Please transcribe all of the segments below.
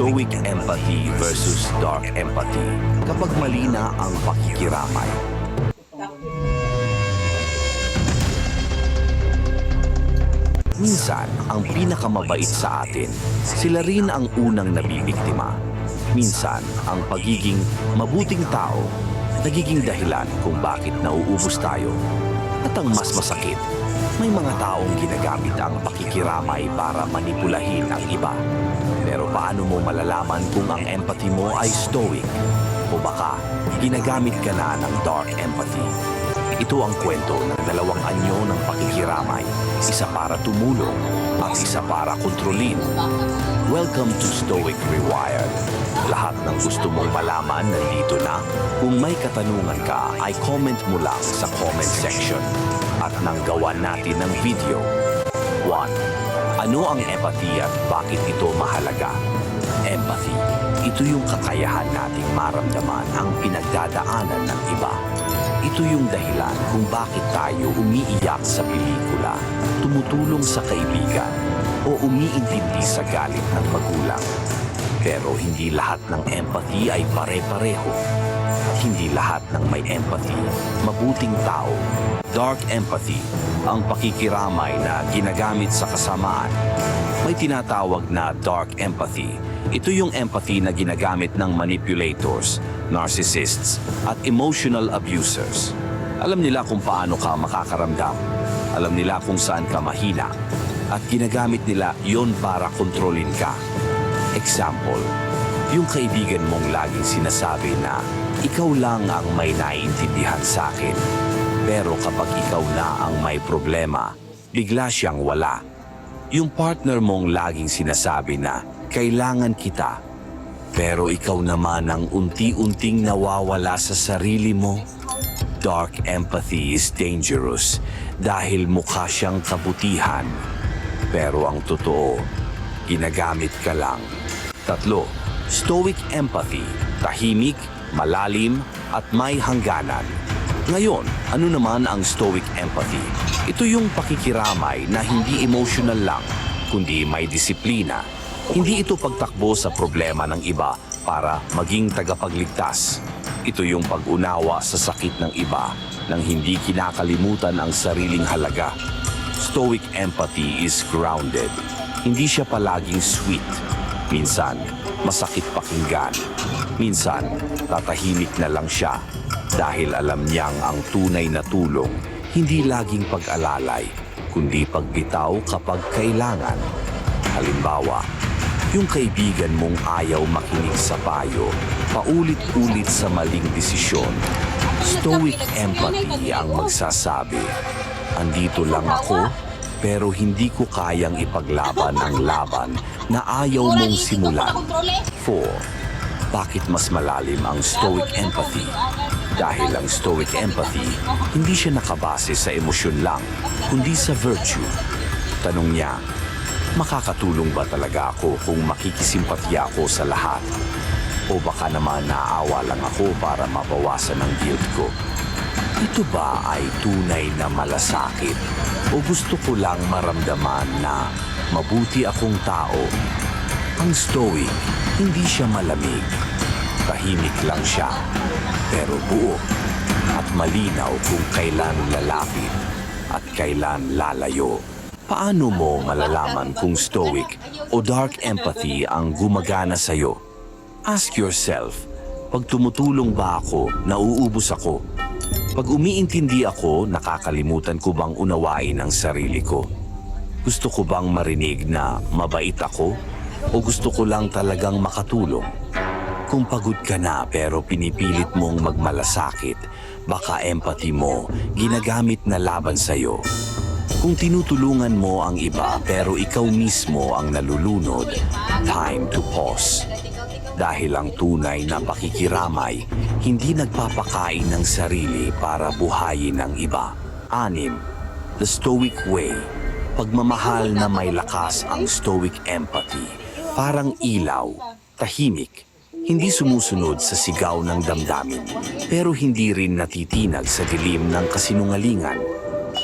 Stoic empathy versus dark empathy kapag mali na ang pakikiramay. Minsan, ang pinakamabait sa atin, sila rin ang unang nabibiktima. Minsan, ang pagiging mabuting tao, nagiging dahilan kung bakit nauubos tayo. At ang mas masakit, may mga taong ginagamit ang pakikiramay para manipulahin ang iba. Pero paano mo malalaman kung ang empathy mo ay stoic? O baka, ginagamit ka na ng dark empathy? Ito ang kwento ng dalawang anyo ng pakikiramay. Isa para tumulong at isa para kontrolin. Welcome to Stoic Rewired. Lahat ng gusto mong malaman nandito na. Kung may katanungan ka, ay comment mo lang sa comment section. At nang gawa natin ng video. 1. Ano ang empathy at bakit ito mahalaga? Empathy. Ito yung kakayahan nating maramdaman ang pinagdadaanan ng iba. Ito yung dahilan kung bakit tayo umiiyak sa pelikula, tumutulong sa kaibigan, o umiintindi sa galit ng magulang. Pero hindi lahat ng empathy ay pare-pareho. Hindi lahat ng may empathy, mabuting tao. Dark empathy, ang pakikiramay na ginagamit sa kasamaan. May tinatawag na dark empathy. Ito yung empathy na ginagamit ng manipulators, narcissists, at emotional abusers. Alam nila kung paano ka makakaramdam. Alam nila kung saan ka mahina. At ginagamit nila yon para kontrolin ka. Example, yung kaibigan mong laging sinasabi na ikaw lang ang may naiintindihan sa akin. Pero kapag ikaw na ang may problema, bigla siyang wala. Yung partner mong laging sinasabi na kailangan kita. Pero ikaw naman ang unti-unting nawawala sa sarili mo. Dark empathy is dangerous dahil mukha siyang kabutihan. Pero ang totoo, ginagamit ka lang. Tatlo, stoic empathy, tahimik, malalim, at may hangganan. Ngayon, ano naman ang stoic empathy? Ito yung pakikiramay na hindi emotional lang, kundi may disiplina. Hindi ito pagtakbo sa problema ng iba para maging tagapagligtas. Ito yung pag-unawa sa sakit ng iba nang hindi kinakalimutan ang sariling halaga. Stoic empathy is grounded. Hindi siya palaging sweet. Minsan, masakit pakinggan. Minsan, tatahimik na lang siya dahil alam niyang ang tunay na tulong hindi laging pag-alalay, kundi pagbitaw kapag kailangan. Halimbawa, yung kaibigan mong ayaw makinig sa payo, paulit-ulit sa maling desisyon. Stoic empathy ang magsasabi, andito lang ako, pero hindi ko kayang ipaglaban ang laban na ayaw mong simulan. 4. Bakit mas malalim ang stoic empathy? Dahil ang stoic empathy, hindi siya nakabase sa emosyon lang, kundi sa virtue. Tanong niya, makakatulong ba talaga ako kung makikisimpatya ako sa lahat? O baka naman naawa lang ako para mabawasan ang guilt ko? Ito ba ay tunay na malasakit? O gusto ko lang maramdaman na mabuti akong tao? Ang stoic, hindi siya malamig. Tahimik lang siya, pero buo at malinaw kung kailan lalapit at kailan lalayo. Paano mo malalaman kung stoic o dark empathy ang gumagana sa'yo? Ask yourself, pag tumutulong ba ako, nauubos ako? Pag umiintindi ako, nakakalimutan ko bang unawain ang sarili ko? Gusto ko bang marinig na mabait ako? O gusto ko lang talagang makatulong? Kung pagod ka na pero pinipilit mong magmalasakit, baka empathy mo ginagamit na laban sa'yo. Kung tinutulungan mo ang iba pero ikaw mismo ang nalulunod, time to pause. Dahil ang tunay na pakikiramay, hindi nagpapakain ng sarili para buhayin ang iba. Anim, the stoic way. Pagmamahal na may lakas ang stoic empathy. Parang ilaw, tahimik, hindi sumusunod sa sigaw ng damdamin, pero hindi rin natitinag sa dilim ng kasinungalingan.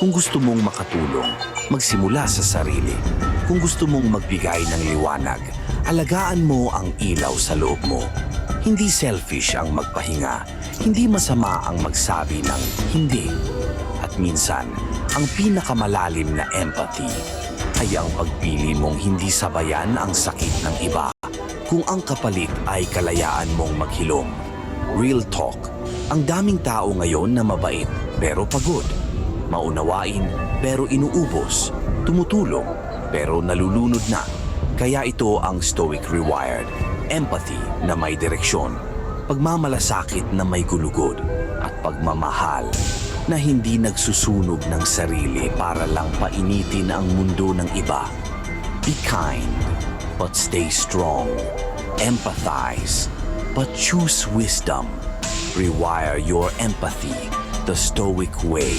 Kung gusto mong makatulong, magsimula sa sarili. Kung gusto mong magbigay ng liwanag, Alagaan mo ang ilaw sa loob mo. Hindi selfish ang magpahinga. Hindi masama ang magsabi ng hindi. At minsan, ang pinakamalalim na empathy ay ang pagpili mong hindi sabayan ang sakit ng iba kung ang kapalit ay kalayaan mong maghilom. Real talk, ang daming tao ngayon na mabait pero pagod. Maunawain pero inuubos. Tumutulong pero nalulunod na. Kaya ito ang Stoic Rewired. Empathy na may direksyon. Pagmamalasakit na may gulugod. At pagmamahal na hindi nagsusunog ng sarili para lang painitin ang mundo ng iba. Be kind, but stay strong. Empathize, but choose wisdom. Rewire your empathy the Stoic way.